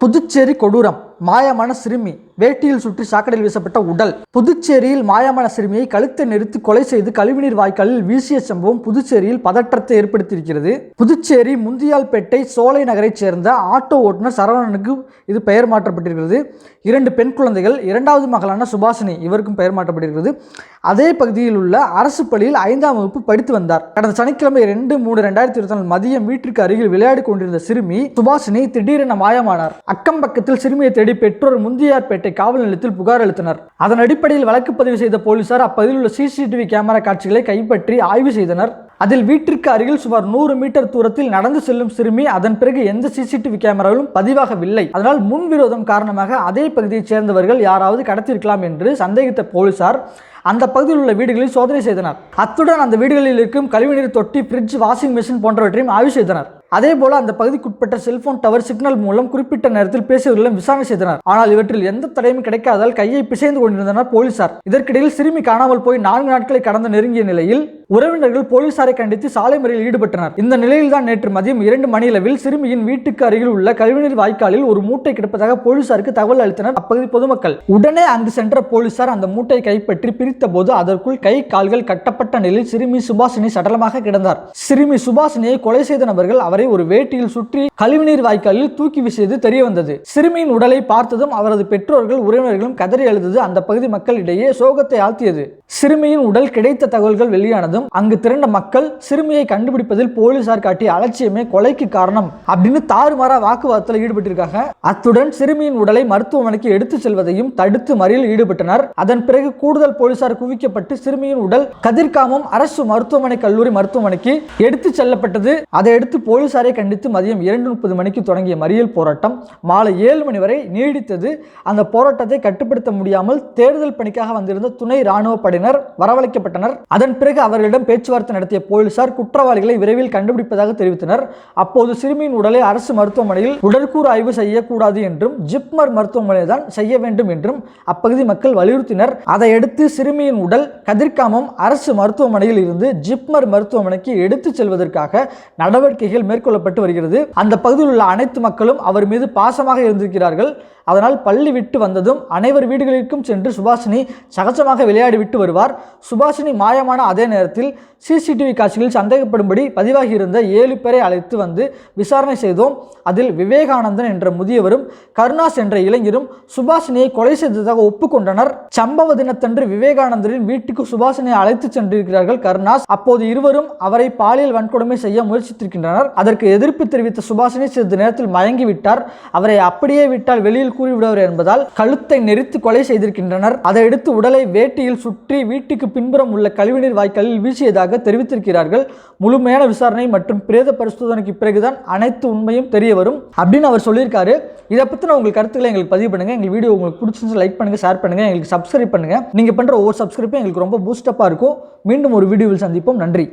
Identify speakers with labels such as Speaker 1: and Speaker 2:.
Speaker 1: புதுச்சேரி கொடூரம் மாயமான சிறுமி. வேட்டியில் சுற்றி சாக்கடையில் வீசப்பட்ட உடல். புதுச்சேரியில் மாயமான சிறுமியை கழுத்தை நிறுத்தி கொலை செய்து கழிவுநீர் வாய்க்காலில் வீசிய சம்பவம் புதுச்சேரியில் பதற்றத்தை ஏற்படுத்தியிருக்கிறது. புதுச்சேரி முந்தியால்பேட்டை சோலை நகரைச் சேர்ந்த ஆட்டோ ஓட்டுநர் சரவணனுக்கு இது பெயர் மாற்றப்பட்டிருக்கிறது. இரண்டு பெண் குழந்தைகள் இரண்டாவது மகளான சுபாஷினி இவருக்கும் பெயர் மாற்றப்பட்டிருக்கிறது. அதே பகுதியில் உள்ள அரசு பள்ளியில் ஐந்தாம் வகுப்பு படித்து வந்தார். கடந்த சனிக்கிழமை ரெண்டு மூணு ரெண்டாயிரத்தி இருபத்தி நாலு மதியம் வீட்டிற்கு அருகில் விளையாடி கொண்டிருந்த சிறுமி சுபாஷினி திடீரென மாயமானார். அக்கம் பக்கத்தில் சிறுமியை தேடி பெற்றோர் முந்தியார்பேட்டை காவல் நிலையத்தில் புகார் அளித்தனர். அதன் அடிப்படையில் வழக்கு பதிவு செய்த போலீசார் அப்பகுதியில் உள்ள சிசிடிவி கேமரா காட்சிகளை கைப்பற்றி ஆய்வு செய்தனர். அதில் வீட்டிற்கு அருகில் சுமார் நூறு மீட்டர் தூரத்தில் நடந்து செல்லும் சிறுமி அதன் பிறகு எந்த சிசிடிவி கேமராவிலும் பதிவாகவில்லை. அதனால் முன்விரோதம் காரணமாக அதே பகுதியைச் சேர்ந்தவர்கள் யாராவது கடத்தியிருக்கலாம் என்று சந்தேகித்த போலீசார் அந்த பகுதியில் உள்ள வீடுகளில் சோதனை செய்தனர். அத்துடன் அந்த வீடுகளில் இருக்கும் கழிவுநீர் தொட்டி ஃப்ரிட்ஜ் வாஷிங் மிஷின் போன்றவற்றையும் ஆய்வு செய்தனர். அதே போல அந்த பகுதிக்குட்பட்ட செல்போன் டவர் சிக்னல் மூலம் குறிப்பிட்ட நேரத்தில் பேசியவர்களும் விசாரணை செய்தனர். ஆனால் இவற்றில் எந்த தடையும் கிடைக்காதால் கையை பிசைந்து கொண்டிருந்தனர் போலீசார். இதற்கிடையில் சிறுமி காணாமல் போய் நான்கு நாட்களை கடந்த நெருங்கிய நிலையில் உறவினர்கள் போலீசாரை கண்டித்து சாலை மறியலில் ஈடுபட்டனர். இந்த நிலையில்தான் நேற்று மதியம் இரண்டு மணியளவில் சிறுமியின் வீட்டுக்கு அருகில் உள்ள கழிவுநீர் வாய்க்காலில் ஒரு மூட்டை கிடப்பதாக போலீசாருக்கு தகவல் அளித்தனர் அப்பகுதி பொதுமக்கள். உடனே அங்கு சென்ற போலீசார் அந்த மூட்டையை கைப்பற்றி பிரித்த போது அதற்குள் கை கால்கள் கட்டப்பட்ட நிலையில் சிறுமி சுபாஷினி சடலமாக கிடந்தார். சிறுமி சுபாஷினியை கொலை செய்த நபர்கள் அவரை ஒரு வேட்டியில் சுற்றி கழிவுநீர் வாய்க்காலில் தூக்கி வீசியது தெரிய வந்தது சிறுமியின் உடலை பார்த்ததும் அவரது பெற்றோர்கள் உறவினர்களும் கதறி அழுதது அந்த பகுதி மக்களிடையே சோகத்தை ஆழ்த்தியது. சிறுமியின் உடல் கிடைத்த தகவல்கள் வெளியானதும் அங்கு திரண்ட மக்கள் சிறுமியை கண்டுபிடிப்பதில் போலீசார் காட்டிய அலட்சியமே கொலைக்கு காரணம் அப்படின்னு தாறுமாறா வாக்குவாதத்தில் ஈடுபட்டிருக்காங்க. அத்துடன் சிறுமியின் உடலை மருத்துவமனைக்கு எடுத்து செல்வதையும் தடுத்து மறியல் ஈடுபட்டனர். அதன் பிறகு கூடுதல் போலீசார் குவிக்கப்பட்டு சிறுமியின் உடல் கதிர்காமம் அரசு மருத்துவமனை கல்லூரி மருத்துவமனைக்கு எடுத்து செல்லப்பட்டது. அதையடுத்து போலீசாரை கண்டித்து மதியம் இரண்டு முப்பது மணிக்கு தொடங்கிய மறியல் போராட்டம் மாலை ஏழு மணி வரை நீடித்தது. அந்த போராட்டத்தை கட்டுப்படுத்த முடியாமல் தேடுதல் பணிக்காக வந்திருந்த துணை ராணுவ படையினர் வரவழைக்கப்பட்டனர். அதன் பிறகு அவர்களிடம் பேச்சுவார்த்தை நடத்திய போலீசார் குற்றவாளிகளை விரைவில் கண்டுபிடிப்பதாக தெரிவித்தனர். அப்போது சிறுமியின் உடலை அரசு மருத்துவமனையில் உடற்கூறு ஆய்வு செய்யக்கூடாது என்றும் ஜிப்மர் மருத்துவமனை தான் செய்ய வேண்டும் என்றும் அப்பகுதி மக்கள் வலியுறுத்தினர். அதையடுத்து சிறுமியின் உடல் கதிர்காமம் அரசு மருத்துவமனையில் இருந்து ஜிப்மர் மருத்துவமனைக்கு எடுத்துச் செல்வதற்காக நடவடிக்கைகள் மேற்கொள்ளப்பட்டு வருகிறது. அந்த பகுதியில் உள்ள அனைத்து மக்களும் அவர் மீது பாசமாக இருந்திருக்கிறார்கள். அதனால் பள்ளி விட்டு வந்ததும் அனைவர் வீடுகளுக்கும் சென்று சுபாஷினி சகஜமாக விளையாடி விட்டு வருவார் சுபாஷினி மாயமான அதே நேரத்தில் சிசிடிவி காட்சிகளில் சந்தேகப்படும்படி பதிவாகியிருந்த ஏழு பேரை அழைத்து வந்து விசாரணை செய்தோம். அதில் விவேகானந்தன் என்ற முதியவரும் கருணாஸ் என்ற இளைஞரும் சுபாஷினியை கொலை செய்ததாக ஒப்புக்கொண்டனர். சம்பவ தினத்தன்று விவேகானந்தரின் வீட்டுக்கு சுபாஷினியை அழைத்து சென்றிருக்கிறார்கள் கருணாஸ். அப்போது இருவரும் அவரை பாலியல் வன்கொடுமை செய்ய முயற்சித்திருக்கின்றனர். அதற்கு எதிர்ப்பு தெரிவித்த சுபாஷினி சிறிது நேரத்தில் மயங்கி விட்டார் அவரை அப்படியே விட்டால் வெளியில் கூறிவிடுவார் என்பதால் கழுத்தை நெரித்து கொலை செய்திருக்கின்றனர். அதையடுத்து உடலை வேட்டியில் சுற்றி வீட்டுக்கு பின்புறம் உள்ள கழிவுநீர் வாய்க்காலில் வீசியதாக தெரிவித்திருக்கிறார்கள். முழுமையான விசாரணை மற்றும் பிரேத பரிசோதனைக்கு பிறகுதான் அனைத்து உண்மையும் தெரிய வரும் அப்படின்னு அவர் சொல்லியிருக்காரு. இதை பற்றின உங்கள் கருத்துக்களை எங்களுக்கு பதிவு பண்ணுங்க. எங்கள் வீடியோ உங்களுக்கு பிடிச்சிருந்து லைக் பண்ணுங்க ஷேர் பண்ணுங்க எங்களுக்கு சப்ஸ்கிரைப் பண்ணுங்க. நீங்க பண்ற ஒவ்வொரு சப்ஸ்கிரைப்பும் எங்களுக்கு ரொம்ப பூஸ்டப்பாக இருக்கும். மீண்டும் ஒரு வீடியோவில் சந்திப்போம். நன்றி.